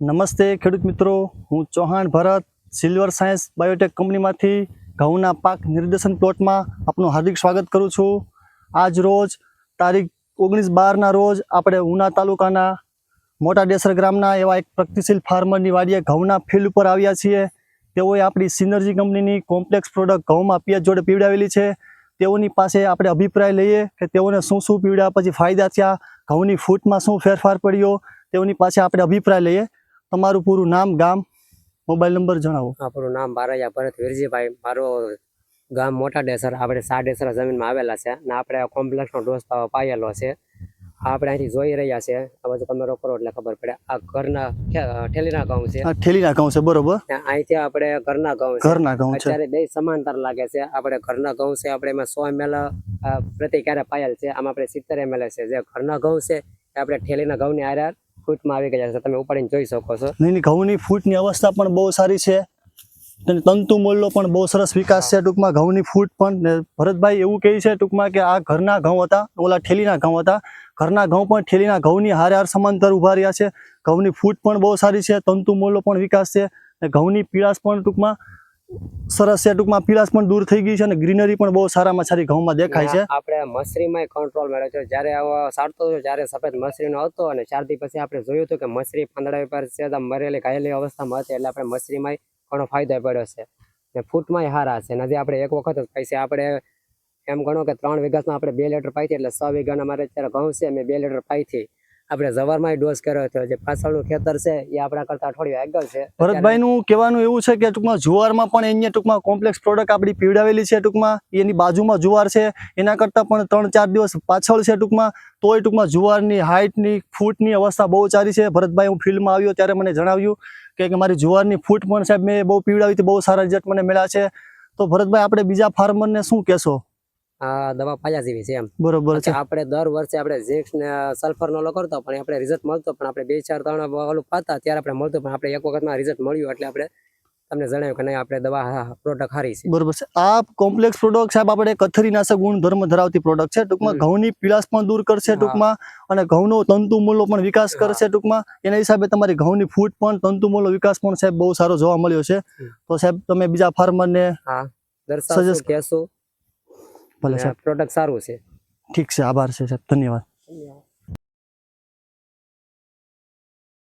નમસ્તે ખેડૂત મિત્રો. હું Chauhan Bharat silver science biotech કંપનીમાંથી ઘઉંના પાક નિર્દેશન પ્લોટમાં આપનું હાર્દિક સ્વાગત કરું છું. આજ રોજ તારીખ ઓગણીસ બારના રોજ આપણે ઉના તાલુકાના મોટા ડેસર ગ્રામના એવા એક પ્રગતિશીલ ફાર્મરની વાડીએ ઘઉંના ફિલ્ડ ઉપર આવ્યા છીએ. તેઓએ આપણી સિનર્જી કંપનીની કોમ્પ્લેક્સ પ્રોડક્ટ ઘઉંમાં પિયાજ જોડે પીવડાવેલી છે. તેઓની પાસે આપણે અભિપ્રાય લઈએ કે તેઓને શું શું પીવડાવ્યા પછી ફાયદા થયા, ઘઉંની ફૂટમાં શું ફેરફાર પડ્યો, તેઓની પાસે આપણે અભિપ્રાય લઈએ. તમારું પૂરું નામ ગામ મોબાઈલ નંબર જણાવો. આપણું નામ બારૈયા ભરત વીરજીભાઈ. મારું ગામ મોટા ડેસર આપણે સા ડેસર જમીનમાં આવેલા છે અને આપણે કોમ્પ્લેક્સનો ડોઝ પાયેલો છે. આ આપણે અહીંથી જોઈ રહ્યા છે. આ બાજુ તમે રોકરો એટલે ખબર પડે. આ ઘરના ઠેલીના ઘઉં છે. આ ઠેલીના ઘઉં છે બરોબર? અહીંથી આપણે ઘરના ઘઉં ઘરના ઘઉં છે. અત્યારે બે સમાંતર લાગે છે. આપણે ઘરના ઘઉં છે આપણે એમાં સો એમએલ પ્રતિ ક્યારે પાયેલ છે આમાં આપણે સિત્તેર એમએલ છે. જે ઘરના ઘઉં છે આપણે ઠેલીના ઘઉંની આરે ફૂટમાં આવી ગયા છે, તમે ઉપાડીને જોઈ શકો છો. નહીં ઘઉંની ફૂટની અવસ્થા પણ બહુ સારી છે. અને તંતુ મોલનો પણ બહુ સરસ વિકાસ છે ટૂંકમાં, ઘઉંની ફૂટ પણ. ભરતભાઈ એવું કહે છે ટૂંકમાં કે આ ઘરના ઘઉં હતા, ઓલા ઠેલીના ઘઉં હતા. ઘરના ઘઉં પણ ઠેલીના ઘઉંની હારે હાર સમાંતર ઊભા રહ્યા છે. ઘઉંની ફૂટ પણ બહુ સારી છે, તંતુ મોલનો પણ વિકાસ છે. ને ઘઉંની પીળાશ પણ ટૂંકમાં સરસ છે. ટૂંકમાં પીળાશ પણ દૂર થઈ ગઈ છે અને ગ્રીનરી પણ બહુ સારામાં સારી ઘઉંમાં દેખાય છે. આપણે મસરીમાં કંટ્રોલ મળ્યો છે. જ્યારે સારતો હતો, જ્યારે સફેદ મસરીનો હતો અને ચાર પછી આપણે જોયું હતું કે મસરી પાંદડા પર છે મરેલી ઘાયલી અવસ્થામાં હતી એટલે આપણે મસરીમાં ઘણો ફાયદો પડ્યો છે. ને ફૂટમાંય હારા છે. નથી આપણે એક વખત જ પૈસા આપણે એમ ગણો કે ત્રણ વીઘામાં આપણે બે લીટર પાઈથી એટલે છ વીઘાના મારે અત્યારે ઘઉં છે. મેં બે લીટર પાઈથી આપણે જવારમાં ડોઝ કર્યો હતો. જે પાછળનું ખેતર છે, એ આપણા કરતા અઠવાડિયું આગળ છે. ભરતભાઈનું કહેવાનું એવું છે કે ટૂંકમાં જુવારમાં પણ અહીંયા ટૂંકમાં કોમ્પ્લેક્સ પ્રોડક્ટ આપણી પીવડાવેલી છે ટૂંકમાં. એની બાજુમાં જુવાર છે. એના કરતાં પણ ત્રણ ચાર દિવસ પાછળ છે ટૂંકમાં. તોય ટૂંકમાં જુવારની હાઇટની ફૂટની અવસ્થા બહુ સારી છે. ભરતભાઈ, હું ફિલ્ડમાં આવ્યો ત્યારે મને જણાવ્યું કે મારી જુવારની ફૂટ પણ સાહેબ મેં બહુ પીવડાવી હતી, બહુ સારા રિઝલ્ટ મને મળ્યા છે. તો ભરતભાઈ, આપણે બીજા ફાર્મરને શું કહેશો? દવા પાયા જેવી છે એમ. બરોબર છે. આપણે દર વર્ષે આપણે ઝેક્સ ને સલ્ફર નો કરતો પણ આપણે રિઝલ્ટ મળતો પણ આપણે બે ચાર ત્રણ ઓલું પાતા ત્યારે આપણે મળતું પણ આપણે એક વખતમાં રિઝલ્ટ મળ્યું એટલે આપણે તમને જણાવ્યું કે નહીં આપણે દવા પ્રોડક્ટ સારી છે. બરોબર છે. આ કોમ્પ્લેક્સ પ્રોડક્ટ સાહેબ આપણે કથરીનાશક ગુણધર્મ ધરાવતી પ્રોડક્ટ છે. ટૂંકમાં. ઘઉંની પીળાશ પણ દૂર કરશે ટૂંકમાં અને ઘઉંનો તંતુ મૂળનો પણ વિકાસ કરશે ટૂંકમાં. એના હિસાબે તમારી ઘઉંની ફૂટ પણ તંતુ વિકાસ પણ સાહેબ બહુ સારો જોવા મળ્યો છે. તો સાહેબ તમે બીજા ફાર્મરને હા સજેસ્ટ કહેશું. ભલે સાહેબ. પ્રોડક્ટ સારું છે. ઠીક છે આભાર છે સાહેબ. ધન્યવાદ.